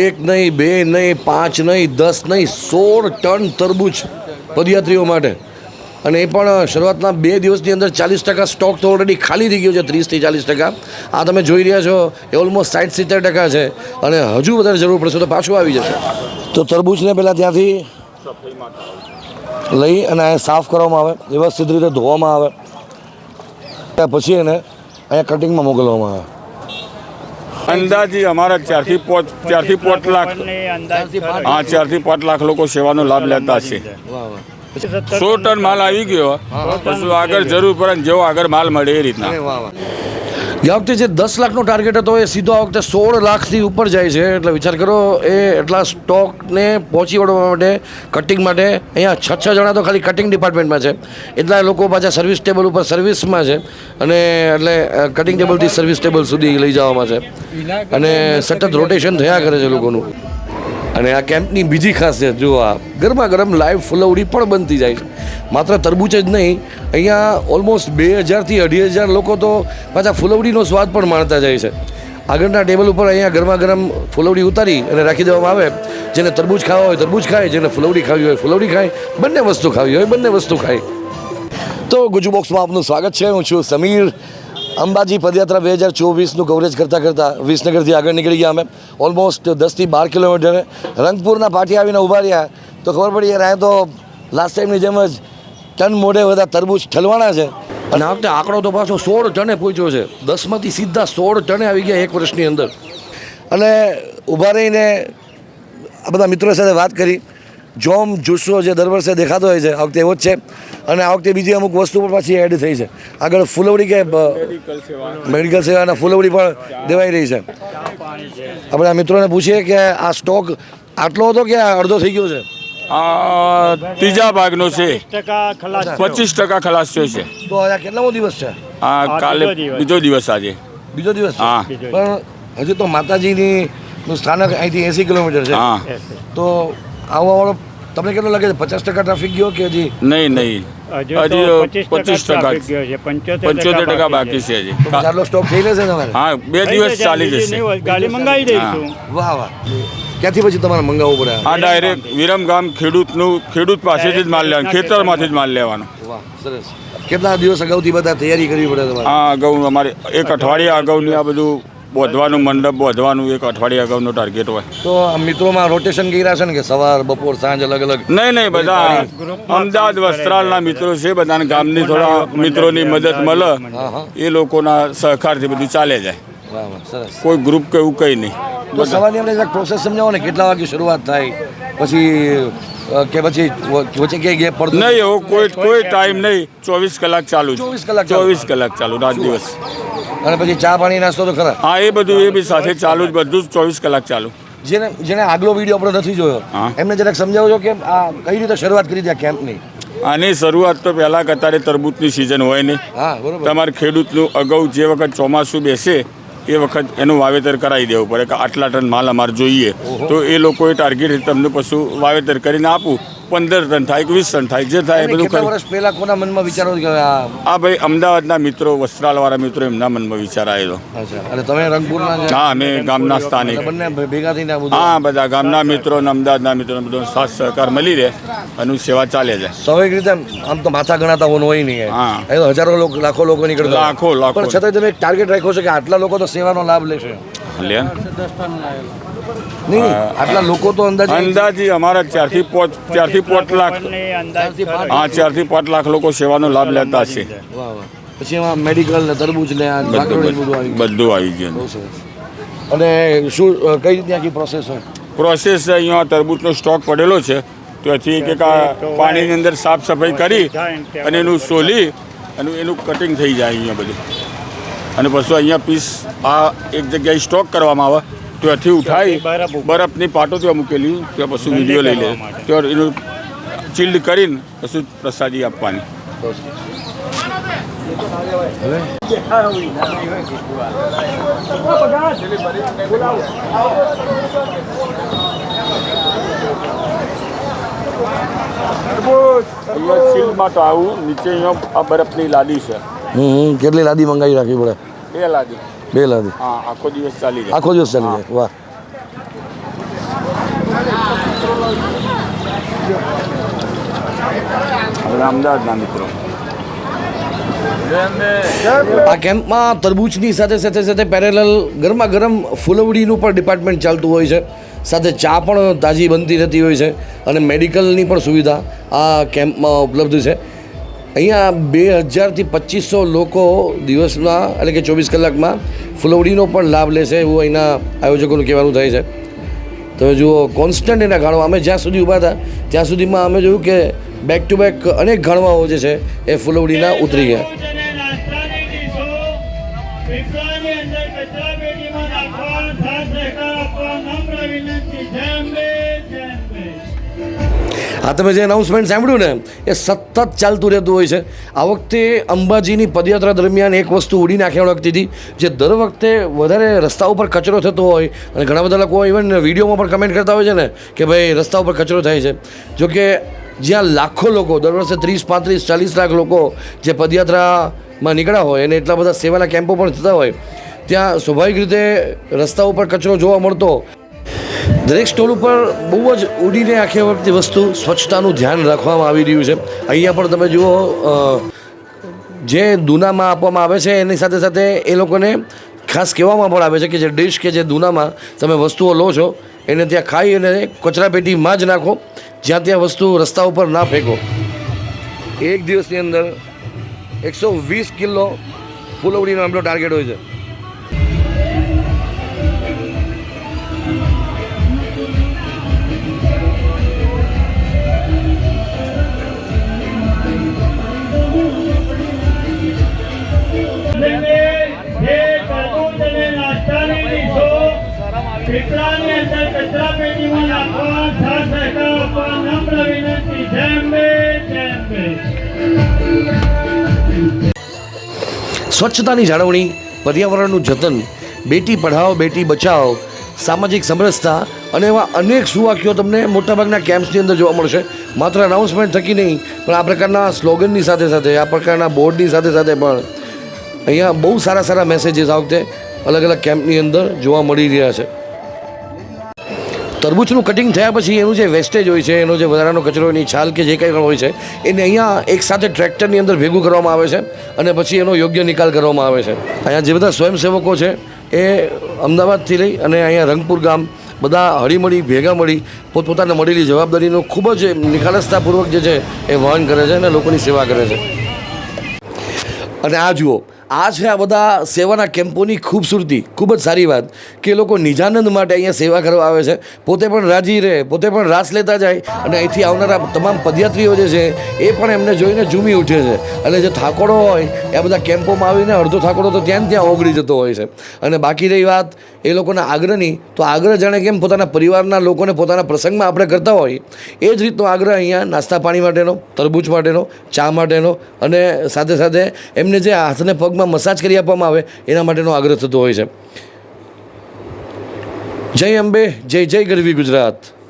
એક નહીં, બે નહીં, પાંચ નહીં, દસ નહીં, સોળ ટન તરબૂચ પદયાત્રીઓ માટે. અને એ પણ શરૂઆતના બે દિવસની અંદર ચાલીસ ટકા સ્ટોક તો ઓલરેડી ખાલી થઈ ગયો છે, ત્રીસથી ચાલીસ ટકા. આ તમે જોઈ રહ્યા છો, એ ઓલમોસ્ટ સાઠ, સિત્તેર ટકા છે. અને હજુ વધારે જરૂર પડશે તો પાછું આવી જશે. તો તરબૂચને પહેલાં ત્યાંથી લઈ અને અહીંયા સાફ કરવામાં આવે, વ્યવસ્થિત રીતે ધોવામાં આવે. ત્યાં પછી એને અહીંયા કટિંગમાં મોકલવામાં આવે. અંદાજી અમારા ચારથી પાંચ ચારથી પાંચ લાખ. હા ચારથી પાંચ લાખ લોકો સેવાનો લાભ લેતા છે સો ટન માલ આવી ગયો. પછી આગળ જરૂર પડે જેવો આગળ માલ મળે એ રીતના. ગયા વખતે જે દસ લાખનો ટાર્ગેટ હતો એ સીધો આ વખતે સોળ લાખથી ઉપર જાય છે. એટલે વિચાર કરો એ એટલા સ્ટોકને પહોંચી વળવા માટે કટિંગ માટે અહીંયા છ છ જણા તો ખાલી કટિંગ ડિપાર્ટમેન્ટમાં છે. એટલા લોકો પાછા સર્વિસ ટેબલ ઉપર સર્વિસમાં છે અને એટલે કટિંગ ટેબલથી સર્વિસ ટેબલ સુધી લઈ જવામાં છે. અને સતત રોટેશન થયા કરે છે લોકોનું. અને આ કેમ્પની બીજી ખાસિયત જો આ ગરમા ગરમ લાઈવ ફુલવડી પણ બનતી જાય છે. માત્ર તરબૂચ જ નહીં, અહીંયા ઓલમોસ્ટ બે હજારથી અઢી હજાર લોકો તો પાછા ફુલવડીનો સ્વાદ પણ માણતા જાય છે. આગળના ટેબલ ઉપર અહીંયા ગરમા ગરમ ફુલવડી ઉતારી અને રાખી દેવામાં આવે. જેને તરબૂચ ખાવા હોય તરબૂચ ખાય, જેને ફુલવડી ખાવી હોય ફુલવડી ખાય, બંને વસ્તુ ખાવી હોય, બંને વસ્તુ ખાય. તો ગુજુ બોક્સમાં આપનું સ્વાગત છે. હું છું સમીર. અંબાજી પદયાત્રા બે હજાર ચોવીસનું કવરેજ કરતાં કરતાં વિસનગરથી આગળ નીકળી ગયા અમે. ઓલમોસ્ટ દસથી બાર કિલોમીટર. રંગપુરના પાટી આવીને ઊભા રહ્યા. તો ખબર પડી યાર અહીંયા તો લાસ્ટ ટાઈમની જેમ જ ટન મોઢે બધા તરબૂચ ઠલવાના છે. અને આ વખતે આંકડો તો પાછો સોળ ટને પહોંચ્યો છે. દસમાંથી સીધા સોળ ટને આવી ગયા એક વર્ષની અંદર. અને ઊભા રહીને આ બધા મિત્રો સાથે વાત કરી. જોમ જુસ્સો જે દર વર્ષે દેખાતો હોય છે આ વખતે એવો જ છે. અને આ વખતે બીજી અમુક વસ્તુ પણ પાછી એડ થઈ છે. આગળ ફૂલવડી કે મેડિકલ મેડિકલ સેવાના. ફૂલવડી પણ દેવાઈ રહી છે. આપણે આ મિત્રોને પૂછીએ કે આ સ્ટોક આટલો હતો કે આ અડધો થઈ ગયો છે? ત્રીજા ભાગનો છે. પચીસ ટકા ખલાસ થયો. છે. તો આ કેટલામો દિવસ છે? હા કાલે બીજો દિવસ. આજે. બીજો દિવસ હા. પણ હજુ તો માતાજીની સ્થાનક અહીંથી એંસી કિલોમીટર છે. હા. તો આવવાવાળો તમને કેટલો લાગે છે? પચાસ ટકા ટ્રાફિક ગયો કે હજી? નહીં નહીં. હજી પચીસ ટકા પંચોતેર ટકા બાકી છે હજી. ચાલો સ્ટોક થઈ જશે તમારે? હા બે દિવસ ચાલી જશે. ગાડી મંગાવી દઈશું. વાહ વાહ. ક્યાંથી પછી તમારે મંગાવવું પડે? આ ડાયરેક્ટ વિરમગામ ખેડૂતનું ખેડૂત પાસેથી જ માલ લેવાનો ખેતરમાંથી જ માલ લેવાનો. વાહ સરસ. કેટલા દિવસ અગાઉથી બધા તૈયારી કરવી પડે તમારે? હા અગાઉ અમારે એક અઠવાડિયા અગાઉની આ બધું બોધવાનું મંડપ બોધવાનું એક અઠવાડિયા અગાઉનો ટાર્ગેટ હોય. તો મિત્રોમાં રોટેશન કર્યા છે ને કે સવાર બપોર સાંજ અલગ અલગ? નહીં નહીં બધા અમદાવાદ વસ્ત્રાલના મિત્રો છે બધાને ગામની થોડા મિત્રોની મદદ મળે. એ લોકોના સહકારથી બધું ચાલે જાય કોઈ ગ્રુપ કે એવું કંઈ નહીં. તો સવારની આપણે પ્રોસેસ સમજાવો ને કેટલા વાગે શરૂઆત થાય? પછી કે પછી વચ્ચે ક્યાંય ગેપ પડતો? નહીં એવો કોઈ કોઈ ટાઈમ નહીં. ચોવીસ કલાક ચાલુ 24 કલાક ચોવીસ કલાક ચાલુ રાત દિવસ. અને પછી ચા પાણી નાસ્તો તો ખરા. હા એ બધું એ બી સાથે ચાલુ જ બધું જ ચોવીસ કલાક ચાલુ. જેને જેને આગલો વીડિયો આપણે નથી જોયો એમને જરાક સમજાવો છો કે આ કઈ રીતે શરૂઆત કરી હતી આ કેમ્પની આની શરૂઆત તો પહેલાં કતારે તરબૂચની સિઝન હોય નહીં હા બરોબર. તમારે ખેડૂતનું અગાઉ જે વખત ચોમાસું બેસે એ વખત એનું વાવેતર કરાવી દેવું પડે કે આટલા ટન માલ અમારે જોઈએ. તો એ લોકોએ ટાર્ગેટ તમને પશુ વાવેતર કરીને આપું. પંદર ટન થાય કે વીસ ટન થાય જે થાય એ બધું કેટલા વર્ષ પહેલા કોના મનમાં વિચારો કે આ આ ભાઈ અમદાવાદના મિત્રો વસ્ત્રાલવાળા મિત્રો એમના મનમાં વિચાર આવેલો. અચ્છા અને તમે રંગપુરના હા અમે ગામના સ્થાનિક. બંને ભેગા થઈને હા બધા ગામના મિત્રો અને અમદાવાદના મિત્રો બધો સાથ સહકાર મળી રહે અને સેવા ચાલે છે. સ્વાભાવિક રીતે આમ તો માથા ગણાતા હોવાનું હોય નહીં હા. એ હજારો લોકો લાખો લોકો નીકળતા. લાખો, લાખો. છતાં તમે એક ટાર્ગેટ રાખ્યો છે કે આટલા લોકો તો સેવાનો લાભ લેશે. લે. નહીં આટલા લોકો તો અંદાજે અંદાજે અમારા ચારથી પાંચ ચારથી પાંચ લાખ હા ચારથી પાંચ લાખ લોકો સેવાનો લાભ લેતા છે. વાહ વાહ. પછી એમાં મેડિકલ ને તરબૂચ ને આ બધું આવી ગયું. અને શું કઈ રીતે આખી પ્રોસેસ હોય? પ્રોસેસ અહીંયા તરબૂચનો સ્ટોક પડેલો છે. ત્યાંથી કે કા પાણીની અંદર સાફ સફાઈ કરી અને એનું સોલી અને એનું કટિંગ થઈ જાય અહીંયા બધું. અને પછી અહીંયા પીસ આ એક જગ્યાએ સ્ટોક કરવામાં આવે. ત્યાંથી ઉઠાઈ બરફની પાટો ત્યાં મૂકેલી ત્યાં પછી વીડિયો લઈ લે. ત્યાં એનું ચિલ્ડ કરીને પછી પ્રસાદી આપવાની. અહીંયા ચિલ્ડમાં તો આવું નીચે અહીંયા આ બરફની લાદી છે. હમ કેટલી લાદી મંગાવી રાખવી પડે? બે લાદી બે લાદી હા આખો દિવસ ચાલી જાય. આખો દિવસ ચાલી જાય. વાહ. અમદાવાદના મિત્રો. આ કેમ્પમાં તરબૂચની સાથે સાથે સાથે પેરેલલ ગરમા ગરમ ફૂલવડીનું પણ ડિપાર્ટમેન્ટ ચાલતું હોય છે. સાથે ચા પણ તાજી બનતી રહેતી હોય છે અને મેડિકલની પણ સુવિધા આ કેમ્પમાં ઉપલબ્ધ છે. અહીંયા બે હજારથી પચીસો લોકો દિવસમાં એટલે કે ચોવીસ કલાકમાં ફુલવડીનો પણ લાભ લેશે એવું અહીંના આયોજકોનું કહેવાનું થાય છે તમે જુઓ કોન્સ્ટન્ટ એના ગાળવા અમે જ્યાં સુધી ઊભા હતા ત્યાં સુધીમાં અમે જોયું કે બેક ટુ બેક અનેક ગાળવાઓ જે છે એ ફુલવડીના ઉતરી ગયા અને આ તમે જે અનાઉન્સમેન્ટ સાંભળ્યું ને, એ સતત ચાલતું રહેતું હોય છે. આ વખતે અંબાજીની પદયાત્રા દરમિયાન એક વસ્તુ ઉડી નાખ્યા વખતેથી હતી, જે દર વખતે વધારે રસ્તા ઉપર કચરો થતો હોય અને ઘણા બધા લોકો ઇવન વિડીયોમાં પણ કમેન્ટ કરતા હોય છે ને, કે ભાઈ રસ્તા ઉપર કચરો થાય છે. જોકે જ્યાં લાખો લોકો, દર વર્ષે ત્રીસ, પાંત્રીસ, ચાલીસ લાખ લોકો જે પદયાત્રામાં નીકળ્યા હોય અને એટલા બધા સેવાના કેમ્પો પણ થતા હોય, ત્યાં સ્વાભાવિક રીતે રસ્તા ઉપર કચરો જોવા મળતો. દરેક સ્ટોલ ઉપર બહુ જ ઉડીને આખી વખતે વસ્તુ સ્વચ્છતાનું ધ્યાન રાખવામાં આવી રહ્યું છે. અહીંયા પણ તમે જુઓ જે દૂનામાં આપવામાં આવે છે, એની સાથે સાથે એ લોકોને ખાસ કહેવામાં પણ આવે છે કે જે ડિશ કે જે દૂનામાં તમે વસ્તુઓ લો છો, એને ત્યાં ખાઈ અને કચરાપેટીમાં જ નાખો, જ્યાં ત્યાં વસ્તુ રસ્તા ઉપર ના ફેંકો. એક દિવસની અંદર એકસો વીસ કિલો ફૂલવડીનો આપણો ટાર્ગેટ હોય છે. સ્વચ્છતાની જાળવણી, પર્યાવરણનું જતન, બેટી પઢાઓ, બેટી બચાવો સામાજિક સમરસતા અને એવા અનેક સુવાક્યો તમને મોટાભાગના કેમ્પ્સની અંદર જોવા મળશે. માત્ર અનાઉન્સમેન્ટ થકી નહીં, પણ આ પ્રકારના સ્લોગનની સાથે સાથે, આ પ્રકારના બોર્ડની સાથે સાથે પણ અહીંયા બહુ સારા સારા મેસેજીસ આ વખતે અલગ અલગ કેમ્પની અંદર જોવા મળી રહ્યા છે. તરબૂચનું કટિંગ થયા પછી એનું જે વેસ્ટેજ હોય છે, એનો જે વધારાનો કચરો, એની છાલ કે જે કંઈ પણ હોય છે, એને અહીંયા એક સાથે ટ્રેક્ટરની અંદર ભેગું કરવામાં આવે છે અને પછી એનો યોગ્ય નિકાલ કરવામાં આવે છે. અહીંયા જે બધા સ્વયંસેવકો છે એ અમદાવાદથી લઈ અને અહીંયા રંગપુર ગામ બધા હળીમળી, ભેગા મળી પોતપોતાને મળેલી જવાબદારીનો ખૂબ જ નિખાલસતાપૂર્વક જે છે એ વહન કરે છે અને લોકોની સેવા કરે છે. અને આ જુઓ આ છે આ બધા સેવાના કેમ્પોની ખૂબસૂરતી, ખૂબ જ સારી વાત કે લોકો નિજાનંદ માટે અહીંયા સેવા કરવા આવે છે. પોતે પણ રાજી રહે, પોતે પણ રાસ લેતા જાય અને અહીંથી આવનારા તમામ પદયાત્રીઓ જે છે એ પણ એમને જોઈને ઝૂમી ઉઠે છે. અને જે થાકોડો હોય, એ બધા કેમ્પોમાં આવીને અડધો થાકોડો તો ત્યાં ત્યાં ઓગળી જતો હોય છે. અને બાકી રહી વાત, એ લોકોના આગ્રહની, તો આગ્રહ જાણે કેમ પોતાના પરિવારના લોકોને પોતાના પ્રસંગમાં આપણે કરતા હોય, એ જ રીતનો આગ્રહ અહીંયા નાસ્તા પાણી માટેનો, તરબૂચ માટેનો, ચા માટેનો અને સાથે સાથે એમને જે હાથને પગમાં મસાજ કરી આપવામાં આવે, એના માટેનો આગ્રહ થતો હોય છે. જય અંબે, જય જય ગરવી ગુજરાત.